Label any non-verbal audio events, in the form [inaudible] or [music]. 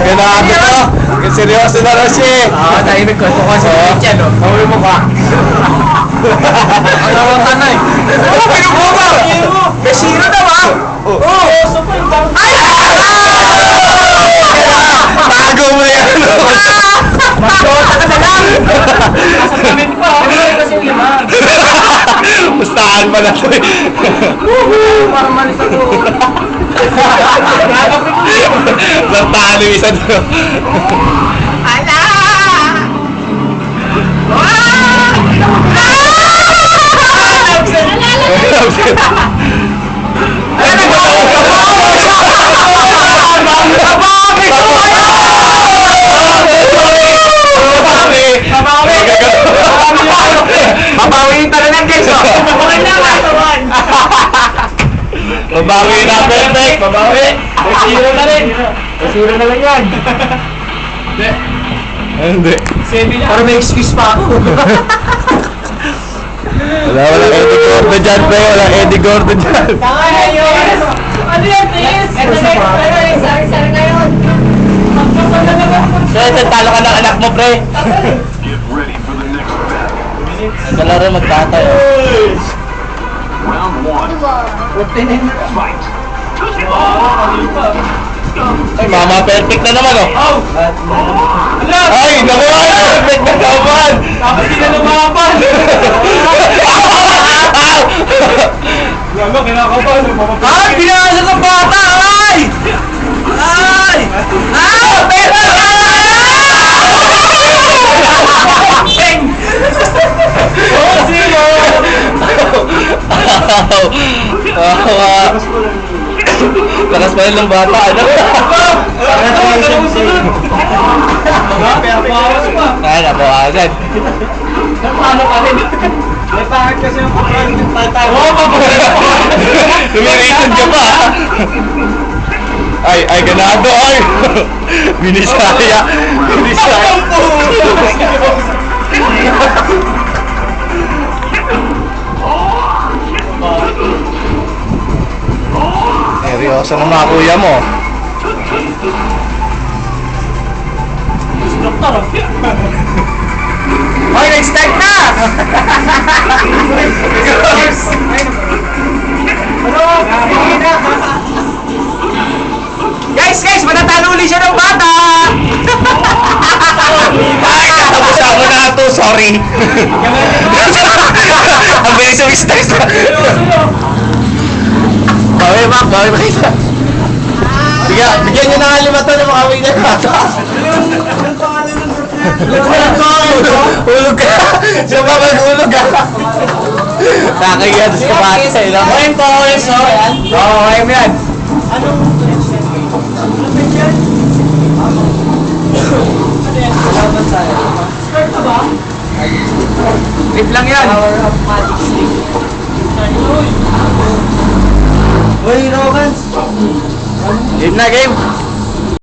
Ganado to. Seryoso na raw siya eh. Oo, tahimik ko. Ito kasi Oo. yan, no? Mahuli mo ka. Ang nawakan na eh. Ano pinubuka? May zero daw ah! Oo. Ay! Tago mo yan. Magdota ka na lang! Nasa damit pa. Ano kasi yung lima? Mustahan pa na to eh. Parang malis ako. Natalo yung isa doon. Ala! Mabawi yung talagang guys, oh! Okay na, katawan! Mabawi na perfect. Mabawi. Zero na rin! Zero na lang yan! Hindi. Para may excuse pa ako. [laughs] Wala, wala Eddie Gordon dyan, pre. Wala Eddie Gordon dyan. Tanga na yun! Ano yan, please? Ito na yung ano yung sari-sari ngayon. So, ito, talo ka ng anak mo, pre. Get ready for the next battle. Fight. Ay, mama, perfect na naman, oh. Ay, naku, ay, perfect na naman. Tapos di na lumapan! Gago, kinakabahan. Ay, binasa ng bata! Ay! Ay! Ay! Pera! Peng! Oh, zero! [laughs] Wow. Lakas pa rin ng bata, ano? Bawas pa. Ay, nabawasan. Paano ka rin? May pangit kasi yung pagkain ng tata. Oo, Lumiritod ka pa, ha? Ay, ay, ganado, ay! [laughs] Binisaya! Binisaya! Seryoso na mga kuya mo. Hoy, nag-start na! Ano? Na. Guys, guys, matatalo ulit siya ng bata! Ay, katapusan ko na ito, sorry. [laughs] Ang bilis yung stress. [laughs] Bawi, Mac, bawi, bawi. Sige, bigyan nyo na nga lima to ng mga away na bata. Hulog ka. Siya ba mag-hulog ka? Nakakaya doon sa bata sa ilang. Ayun po, ayun so. Oo, ayun mo yan. Trip lang yan. Game na, game.